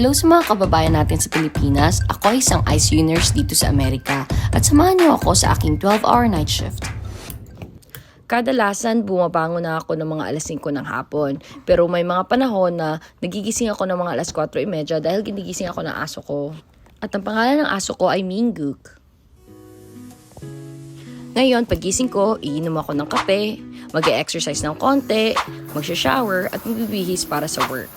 Hello sa mga kababayan natin sa Pilipinas. Ako ay isang ICU nurse dito sa Amerika at samahan niyo ako sa aking 12-hour night shift. Kadalasan, bumabangon na ako ng mga alas 5 ng hapon. Pero may mga panahon na nagigising ako ng mga alas 4.30 dahil ginigising ako ng aso ko. At ang pangalan ng aso ko ay Minguk. Ngayon, pagising ko, iinom ako ng kape, mag exercise ng konti, magsha-shower at magbibihis para sa work.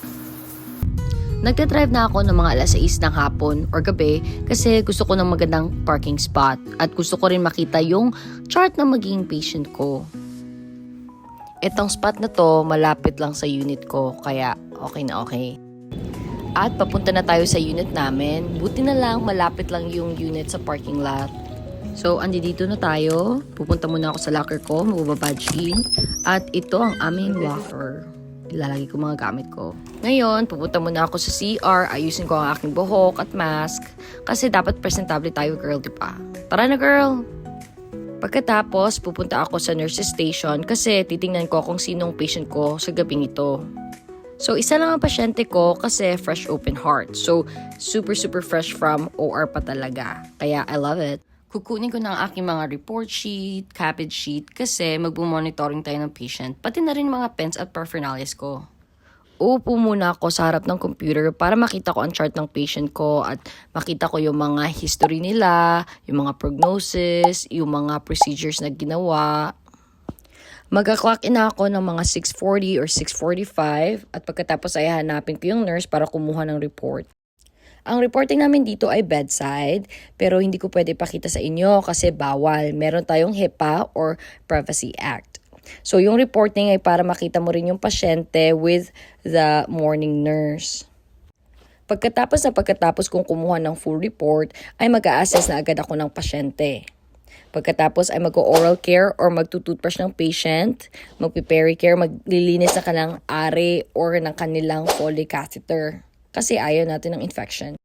Nagte-drive na ako ng mga alas 6 ng hapon or gabi kasi gusto ko ng magandang parking spot at gusto ko rin makita yung chart ng magiging patient ko. Itong spot na to malapit lang sa unit ko kaya okay na okay. At papunta na tayo sa unit namin. Buti na lang malapit lang yung unit sa parking lot. So, andi dito na tayo. Pupunta muna ako sa locker ko, magbabadge in. At ito ang aming locker. Ilalagay ko mga gamit ko. Ngayon, pupunta muna ako sa CR, ayusin ko ang aking buhok at mask. Kasi dapat presentable tayo, girl, di ba? Tara na, girl! Pagkatapos, pupunta ako sa nurse's station kasi titingnan ko kung sinong patient ko sa gabing ito. So, isa lang ang pasyente ko kasi fresh open heart. So, super super fresh from OR pa talaga. Kaya I love it. Kukunin ko ang aking mga report sheet, cabbage sheet kasi magbumonitoring tayo ng patient. Pati na rin mga pens at paraphernalias ko. Uupo muna ako sa harap ng computer para makita ko ang chart ng patient ko at makita ko yung mga history nila, yung mga prognosis, yung mga procedures na ginawa, Magka-clock in ako ng mga 6.40 or 6.45 at pagkatapos ay hanapin ko yung nurse para kumuha ng report. Ang reporting namin dito ay bedside pero hindi ko pwede pakita sa inyo kasi bawal. Meron tayong HIPAA or Privacy Act. So yung reporting ay para makita mo rin yung pasyente with the morning nurse. Pagkatapos na pagkatapos kong kumuha ng full report, ay mag-a-assess na agad ako ng pasyente. Pagkatapos ay mag-oral care or magtututbrush ng patient, magpe-pericare, maglilinis ng kanilang are or ng kanilang Foley catheter. Kasi ayaw natin ng infection.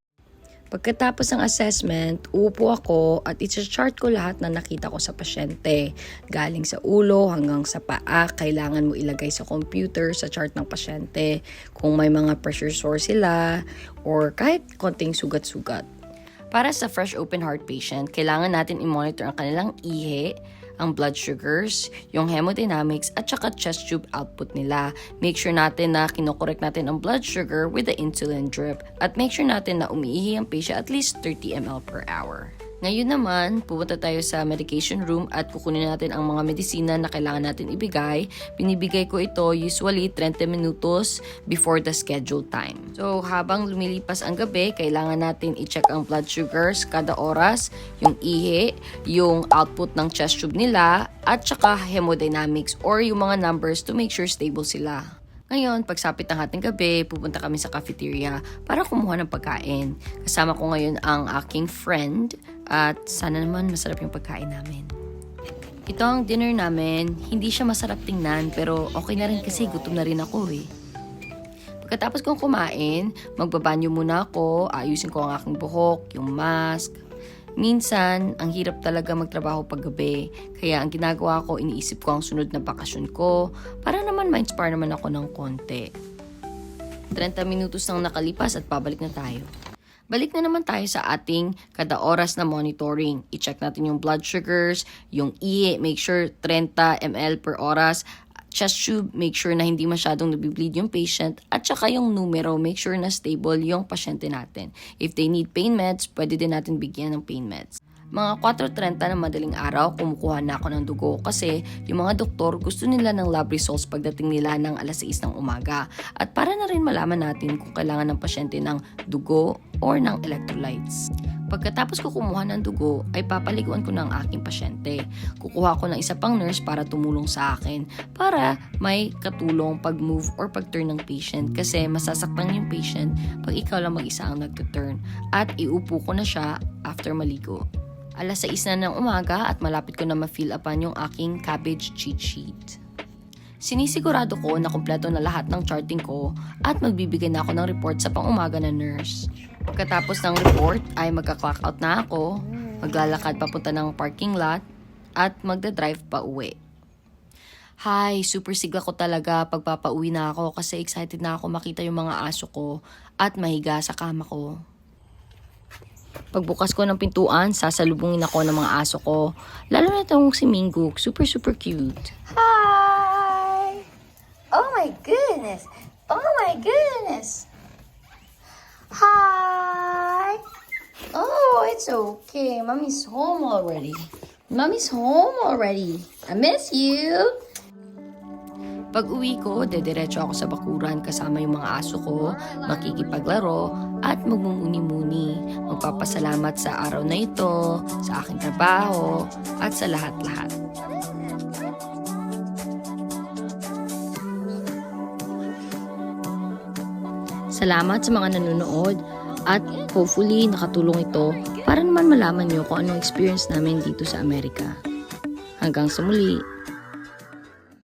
Pagkatapos ng assessment, uupo ako at i-chart ko lahat na nakita ko sa pasyente. Galing sa ulo hanggang sa paa, kailangan mo ilagay sa computer sa chart ng pasyente. Kung may mga pressure sore sila or kahit konting sugat-sugat. Para sa fresh open heart patient, kailangan natin i-monitor ang kanilang ihe, ang blood sugars, yung hemodynamics, at saka chest tube output nila. Make sure natin na kinokorek natin ang blood sugar with the insulin drip. At make sure natin na umiihi ang patient at least 30 ml per hour. Ngayon naman, pupunta tayo sa medication room at kukunin natin ang mga medisina na kailangan natin ibigay. Binibigay ko ito usually 30 minutos before the scheduled time. So, habang lumilipas ang gabi, kailangan natin i-check ang blood sugars kada oras, yung ihi, yung output ng chest tube nila, at saka hemodynamics or yung mga numbers to make sure stable sila. Ngayon, pagsapit ng ating gabi, pupunta kami sa cafeteria para kumuha ng pagkain. Kasama ko ngayon ang aking friend at sana naman masarap yung pagkain namin. Ito ang dinner namin. Hindi siya masarap tingnan pero okay na rin kasi gutom na rin ako eh. Pagkatapos kong kumain, magbabanyo muna ako, ayusin ko ang aking buhok, yung mask. Minsan, ang hirap talaga magtrabaho pag gabi. Kaya ang ginagawa ko, iniisip ko ang sunod na bakasyon ko para naman ma-inspire naman ako ng konti. 30 minutos nang nakalipas at pabalik na tayo. Balik na naman tayo sa ating kada oras na monitoring. I-check natin yung blood sugars, yung ihi, make sure 30 ml per oras, chest tube, make sure na hindi masyadong nabibleed yung patient, at saka yung numero, make sure na stable yung pasyente natin. If they need pain meds, pwede din natin bigyan ng pain meds. Mga 4.30 ng madaling araw, kumukuha na ako ng dugo kasi yung mga doktor gusto nila ng lab results pagdating nila ng alas 6 ng umaga. At para na rin malaman natin kung kailangan ng pasyente ng dugo or ng electrolytes. Pagkatapos ko kumuha ng dugo, ay papaliguan ko ng aking pasyente. Kukuha ko ng isa pang nurse para tumulong sa akin para may katulong pag-move or pag-turn ng patient kasi masasaktan yung patient pag ikaw lang mag-isa ang nagtuturn. At iupo ko na siya after maligo. Alas 6 na ng umaga at malapit ko na ma-fill upan yung aking cabbage cheat sheet. Sinisigurado ko na kumpleto na lahat ng charting ko at magbibigay na ako ng report sa pangumaga na nurse. Pagkatapos ng report ay magka-clock out na ako, maglalakad papunta ng parking lot at magda-drive pa uwi. Hi, super sigla ko talaga pagpapauwi na ako kasi excited na ako makita yung mga aso ko at mahiga sa kama ko. Pagbukas ko ng pintuan, sasalubungin ako ng mga aso ko. Lalo na itong si Minguk, super super cute. Hi! Oh my goodness! Oh my goodness! Hi! Oh, it's okay. Mommy's home already. Mommy's home already. I miss you. Pag uwi ko, dediretso ako sa bakuran kasama yung mga aso ko, makikipaglaro at magmumuni-muni. Magpapasalamat sa araw na ito, sa aking trabaho, at sa lahat-lahat. Salamat sa mga nanonood at hopefully nakatulong ito para naman malaman nyo kung anong experience namin dito sa Amerika. Hanggang sa muli.